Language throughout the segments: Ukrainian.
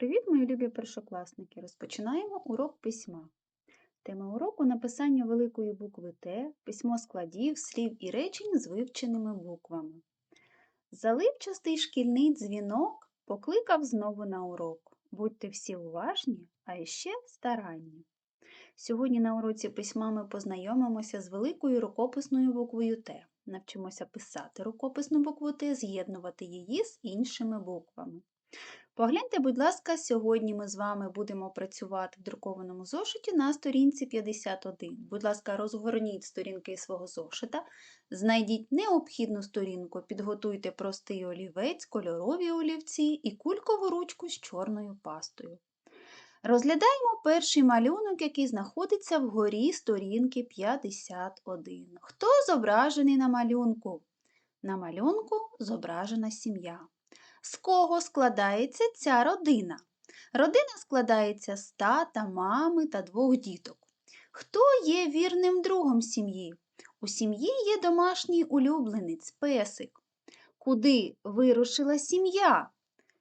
Привіт, мої любі першокласники! Розпочинаємо урок письма. Тема уроку написання великої букви Т, письмо складів, слів і речень з вивченими буквами. Заливчастий шкільний дзвінок покликав знову на урок. Будьте всі уважні, а іще старанні. Сьогодні на уроці письма ми познайомимося з великою рукописною буквою Т. Навчимося писати рукописну букву Т, з'єднувати її з іншими буквами. Погляньте, будь ласка, сьогодні ми з вами будемо працювати в друкованому зошиті на сторінці 51. Будь ласка, розгорніть сторінки свого зошита, знайдіть необхідну сторінку, підготуйте простий олівець, кольорові олівці і кулькову ручку з чорною пастою. Розглядаємо перший малюнок, який знаходиться вгорі сторінки 51. Хто зображений на малюнку? На малюнку зображена сім'я. З кого складається ця родина? Родина складається з тата, мами та двох діток. Хто є вірним другом сім'ї? У сім'ї є домашній улюбленець, песик. Куди вирушила сім'я?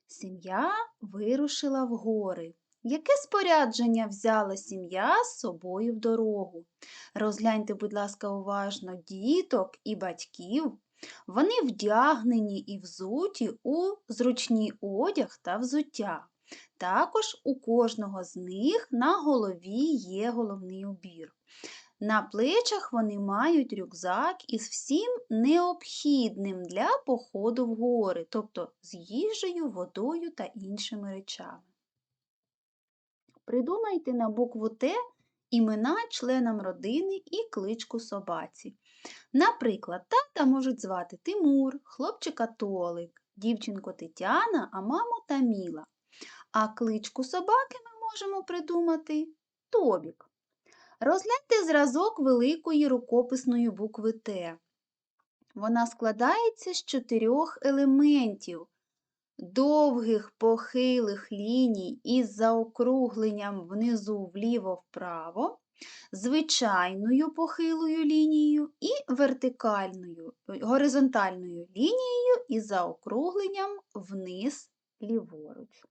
Сім'я вирушила в гори. Яке спорядження взяла сім'я з собою в дорогу? Розгляньте, будь ласка, уважно діток і батьків. Вони вдягнені і взуті у зручний одяг та взуття. Також у кожного з них на голові є головний убір. На плечах вони мають рюкзак із всім необхідним для походу в гори, тобто з їжею, водою та іншими речами. Придумайте на букву Т імена членам родини і кличку собаці. Наприклад, тата можуть звати Тимур, хлопчика Толик, дівчинку Тетяна, а маму Таміла. А кличку собаки ми можемо придумати Тобік. Розгляньте зразок великої рукописної букви Т. Вона складається з чотирьох елементів довгих похилих ліній із заокругленням внизу вліво-вправо, звичайною похилою лінією і вертикальною горизонтальною лінією із заокругленням вниз ліворуч.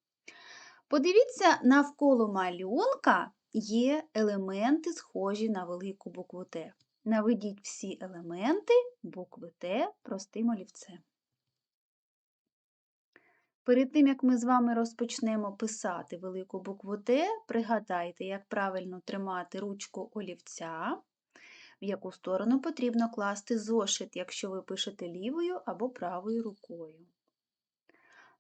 Подивіться, навколо малюнка є елементи, схожі на велику букву Т. Наведіть всі елементи букви Т простим олівцем. Перед тим, як ми з вами розпочнемо писати велику букву Т, пригадайте, як правильно тримати ручку олівця, в яку сторону потрібно класти зошит, якщо ви пишете лівою або правою рукою.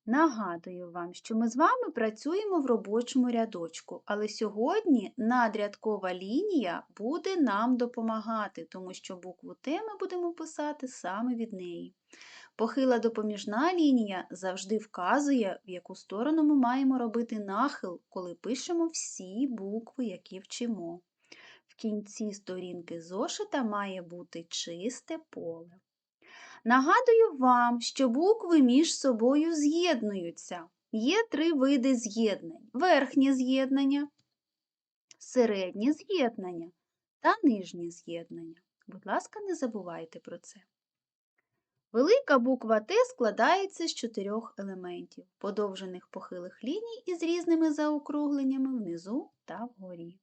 Нагадую вам, що ми з вами працюємо в робочому рядочку, але сьогодні надрядкова лінія буде нам допомагати, тому що букву Т ми будемо писати саме від неї. Похила допоміжна лінія завжди вказує, в яку сторону ми маємо робити нахил, коли пишемо всі букви, які вчимо. В кінці сторінки зошита має бути чисте поле. Нагадую вам, що букви між собою з'єднуються. Є три види з'єднань: верхнє з'єднання, середнє з'єднання та нижнє з'єднання. Будь ласка, не забувайте про це. Велика буква Т складається з чотирьох елементів, подовжених похилих ліній із різними заокругленнями внизу та вгорі.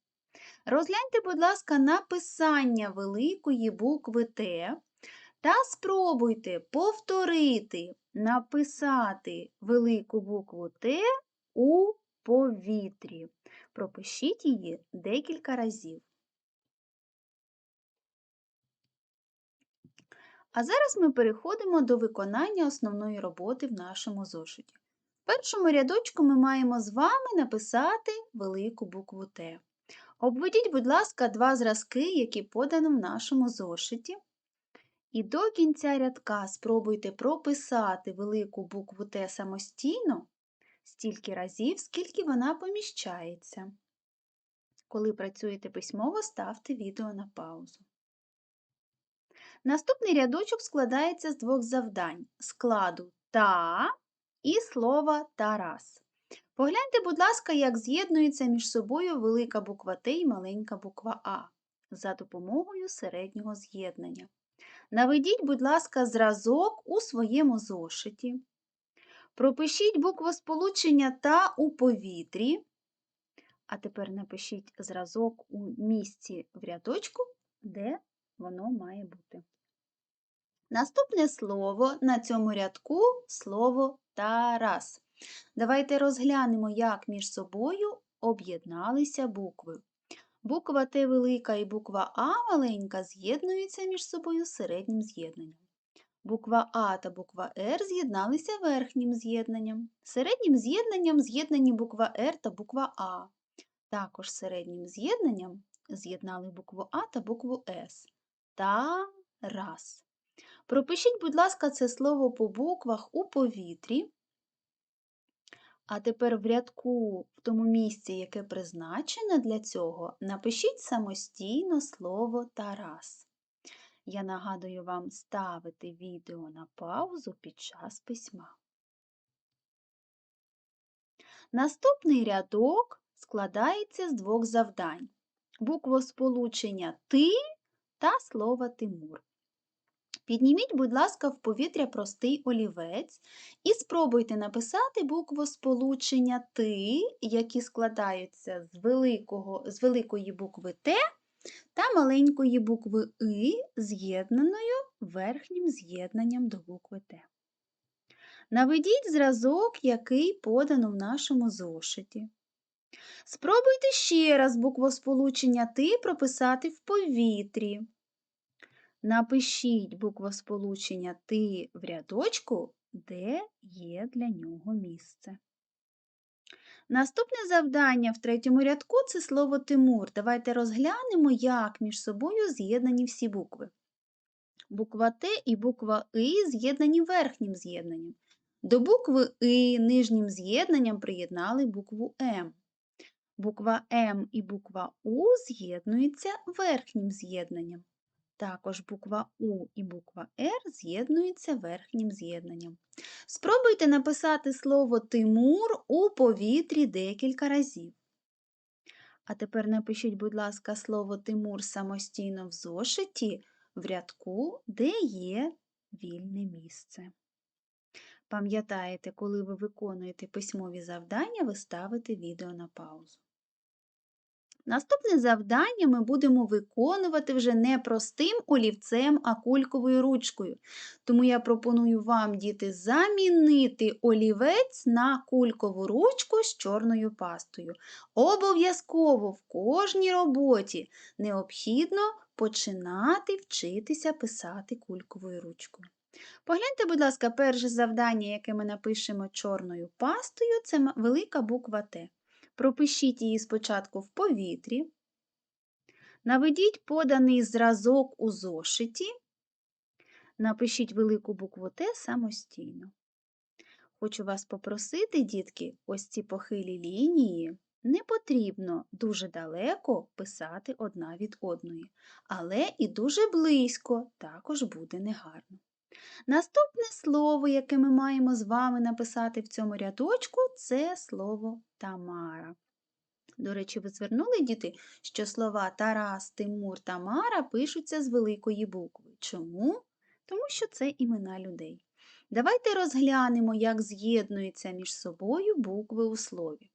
Розгляньте, будь ласка, написання великої букви Т та спробуйте повторити написати велику букву Т у повітрі. Пропишіть її декілька разів. А зараз ми переходимо до виконання основної роботи в нашому зошиті. В першому рядочку ми маємо з вами написати велику букву Т. Обведіть, будь ласка, два зразки, які подано в нашому зошиті. І до кінця рядка спробуйте прописати велику букву Т самостійно стільки разів, скільки вона поміщається. Коли працюєте письмово, ставте відео на паузу. Наступний рядочок складається з двох завдань складу та і слова Тарас. Погляньте, будь ласка, як з'єднується між собою велика буква Т і маленька буква А за допомогою середнього з'єднання. Наведіть, будь ласка, зразок у своєму зошиті. Пропишіть буквосполучення та у повітрі. А тепер напишіть зразок у місці в рядочку, де воно має бути. Наступне слово на цьому рядку слово Тарас. Давайте розглянемо, як між собою об'єдналися букви. Буква Т велика і буква А маленька з'єднуються між собою середнім з'єднанням. Буква А та буква Р з'єдналися верхнім з'єднанням. Середнім з'єднанням з'єднані буква Р та буква А. Також середнім з'єднанням з'єднали букву А та букву С. Тарас. Пропишіть, будь ласка, це слово по буквах у повітрі. А тепер в рядку, в тому місці, яке призначене для цього, напишіть самостійно слово Тарас. Я нагадую вам ставити відео на паузу під час письма. Наступний рядок складається з двох завдань: буквосполучення ти та слова Тимур. Підніміть, будь ласка, в повітря простий олівець і спробуйте написати буквосполучення ти, які складаються з, великого, з великої букви Т та маленької букви И, з'єднаною верхнім з'єднанням до букви Т. Наведіть зразок, який подано в нашому зошиті. Спробуйте ще раз буквосполучення ти прописати в повітрі. Напишіть буквосполучення ти в рядочку, де є для нього місце. Наступне завдання в третьому рядку це слово Тимур. Давайте розглянемо, як між собою з'єднані всі букви. Буква Т і буква И з'єднані верхнім з'єднанням. До букви И нижнім з'єднанням приєднали букву М. Буква М і буква У з'єднуються верхнім з'єднанням. Також буква У і буква Р з'єднуються верхнім з'єднанням. Спробуйте написати слово Тимур у повітрі декілька разів. А тепер напишіть, будь ласка, слово Тимур самостійно в зошиті в рядку, де є вільне місце. Пам'ятаєте, коли ви виконуєте письмові завдання, ви ставите відео на паузу. Наступне завдання ми будемо виконувати вже не простим олівцем, а кульковою ручкою. Тому я пропоную вам, діти, замінити олівець на кулькову ручку з чорною пастою. Обов'язково в кожній роботі необхідно починати вчитися писати кульковою ручкою. Погляньте, будь ласка, перше завдання, яке ми напишемо чорною пастою, це велика буква Т. Пропишіть її спочатку в повітрі, наведіть поданий зразок у зошиті, напишіть велику букву Т самостійно. Хочу вас попросити, дітки, ось ці похилі лінії не потрібно дуже далеко писати одна від одної, але і дуже близько також буде негарно. Наступне слово, яке ми маємо з вами написати в цьому рядочку, це слово Тамара. До речі, ви звернули, діти, що слова Тарас, Тимур, Тамара пишуться з великої букви. Чому? Тому що це імена людей. Давайте розглянемо, як з'єднуються між собою букви у слові.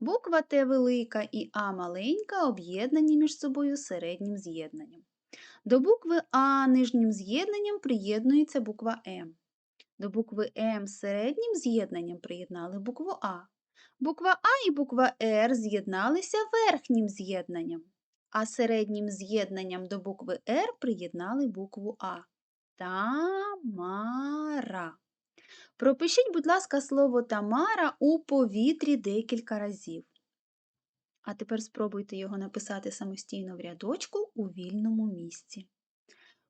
Буква Т велика і А маленька об'єднані між собою середнім з'єднанням. До букви А нижнім з'єднанням приєднується буква М. До букви М середнім з'єднанням приєднали букву А. Буква А і буква Р з'єдналися верхнім з'єднанням, а середнім з'єднанням до букви Р приєднали букву А. Тамара. Пропишіть, будь ласка, слово Тамара у повітрі декілька разів. А тепер спробуйте його написати самостійно в рядочку у вільному місці.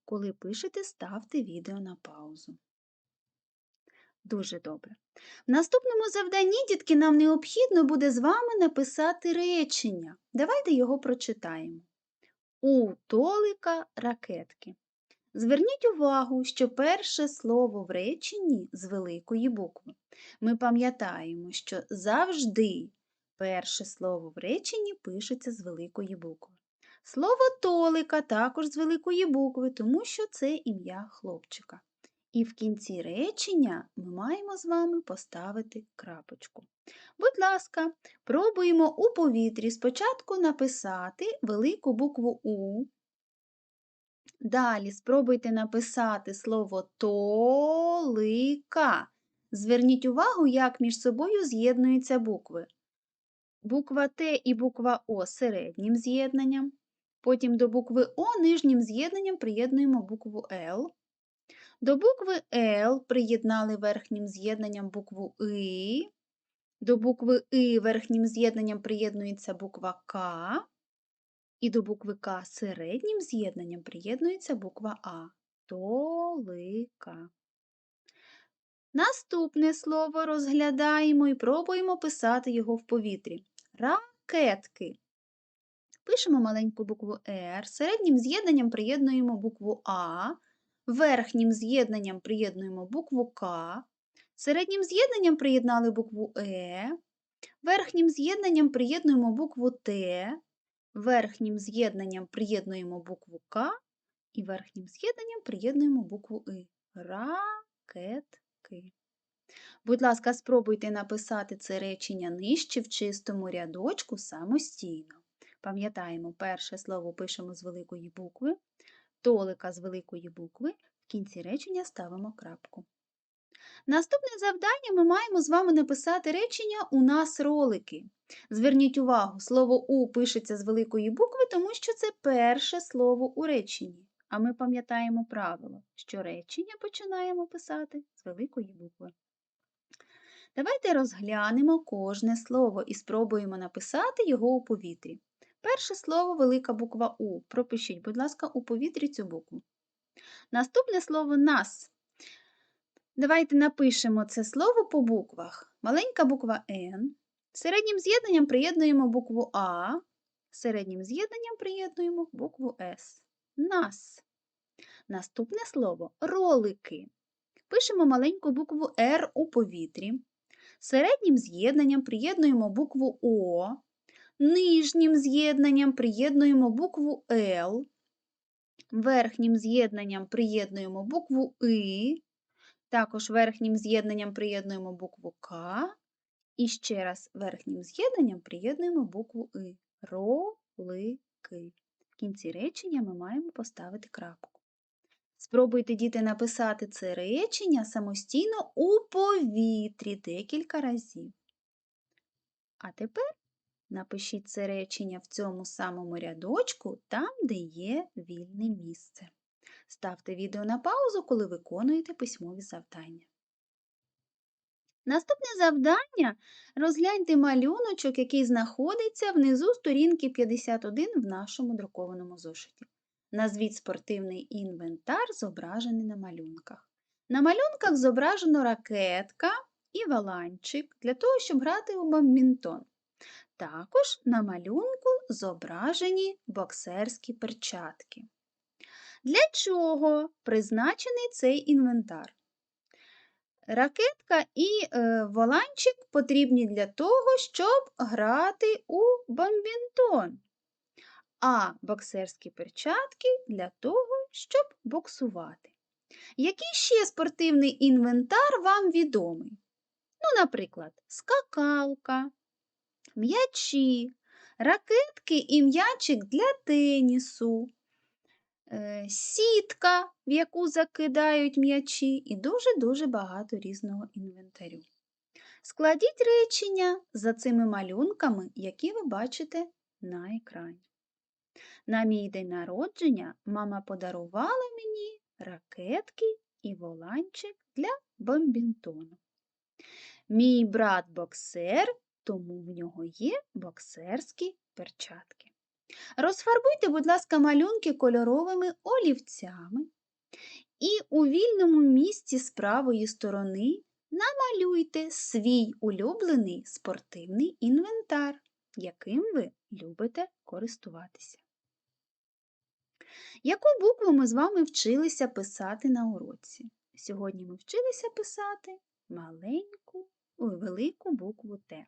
Коли пишете, ставте відео на паузу. Дуже добре. В наступному завданні, дітки, нам необхідно буде з вами написати речення. Давайте його прочитаємо. У Толика ракетки. Зверніть увагу, що перше слово в реченні з великої букви. Ми пам'ятаємо, що завжди перше слово в реченні пишеться з великої букви. Слово Толика також з великої букви, тому що це ім'я хлопчика. І в кінці речення ми маємо з вами поставити крапочку. Будь ласка, пробуємо у повітрі спочатку написати велику букву У. Далі спробуйте написати слово толика. Зверніть увагу, як між собою з'єднуються букви. Буква Т і буква О середнім з'єднанням. Потім до букви О нижнім з'єднанням приєднуємо букву Л. До букви Л приєднали верхнім з'єднанням букву И. До букви И верхнім з'єднанням приєднується буква К. І до букви К середнім з'єднанням приєднується буква А. Толика. Наступне слово розглядаємо і пробуємо писати його в повітрі. Ракетки. Пишемо маленьку букву Р, середнім з'єднанням приєднуємо букву А, верхнім з'єднанням приєднуємо букву К, середнім з'єднанням приєднали букву Е, верхнім з'єднанням приєднуємо букву Т, верхнім з'єднанням приєднуємо букву К і верхнім з'єднанням приєднуємо букву И. Ракетки. Будь ласка, спробуйте написати це речення нижче в чистому рядочку самостійно. Пам'ятаємо, перше слово пишемо з великої букви, толика з великої букви, в кінці речення ставимо крапку. Наступне завдання ми маємо з вами написати речення У нас ролики. Зверніть увагу, слово У пишеться з великої букви, тому що це перше слово у реченні. А ми пам'ятаємо правило, що речення починаємо писати з великої букви. Давайте розглянемо кожне слово і спробуємо написати його у повітрі. Перше слово велика буква У. Пропишіть, будь ласка, у повітрі цю букву. Наступне слово нас. Давайте напишемо це слово по буквах. Маленька буква Н. Середнім з'єднанням приєднуємо букву А, середнім з'єднанням приєднуємо букву С. Нас. Наступне слово ролики. Пишемо маленьку букву Р у повітрі. Середнім з'єднанням приєднуємо букву О, нижнім з'єднанням приєднуємо букву Л, верхнім з'єднанням приєднуємо букву И, також верхнім з'єднанням приєднуємо букву К, і ще раз верхнім з'єднанням приєднуємо букву И. Ролики. В кінці речення ми маємо поставити крапку. Спробуйте, діти, написати це речення самостійно у повітрі декілька разів. А тепер напишіть це речення в цьому самому рядочку, там, де є вільне місце. Ставте відео на паузу, коли виконуєте письмові завдання. Наступне завдання розгляньте малюночок, який знаходиться внизу сторінки 51 в нашому друкованому зошиті. Назвіть спортивний інвентар, зображений на малюнках. На малюнках зображено ракетка і валанчик для того, щоб грати у бадмінтон. Також на малюнку зображені боксерські перчатки. Для чого призначений цей інвентар? Ракетка і е, воланчик потрібні для того, щоб грати у бомбінтон, а боксерські перчатки для того, щоб боксувати. Який ще спортивний інвентар вам відомий? Ну, наприклад, скакалка, м'ячі, ракетки і м'ячик для тенісу, Е, сітка, в яку закидають м'ячі, і дуже-дуже багато різного інвентарю. Складіть речення за цими малюнками, які ви бачите на екрані. На мій день народження мама подарувала мені ракетки і воланчик для бомбінтону. Мій брат боксер, тому в нього є боксерські перчатки. Розфарбуйте, будь ласка, малюнки кольоровими олівцями і у вільному місці з правої сторони намалюйте свій улюблений спортивний інвентар, яким ви любите користуватися. Яку букву ми з вами вчилися писати на уроці? Сьогодні ми вчилися писати маленьку, ой, велику букву Т.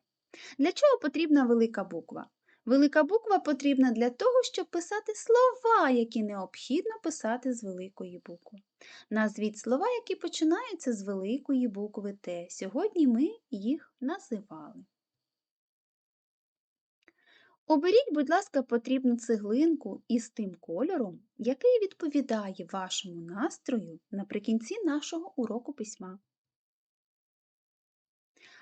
Для чого потрібна велика буква? Велика буква потрібна для того, щоб писати слова, які необхідно писати з великої букви. Назвіть слова, які починаються з великої букви Т. Сьогодні ми їх називали. Оберіть, будь ласка, потрібну цеглинку із тим кольором, який відповідає вашому настрою наприкінці нашого уроку письма.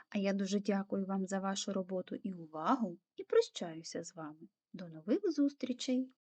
А я дуже дякую вам за вашу роботу і увагу і прощаюся з вами. До нових зустрічей!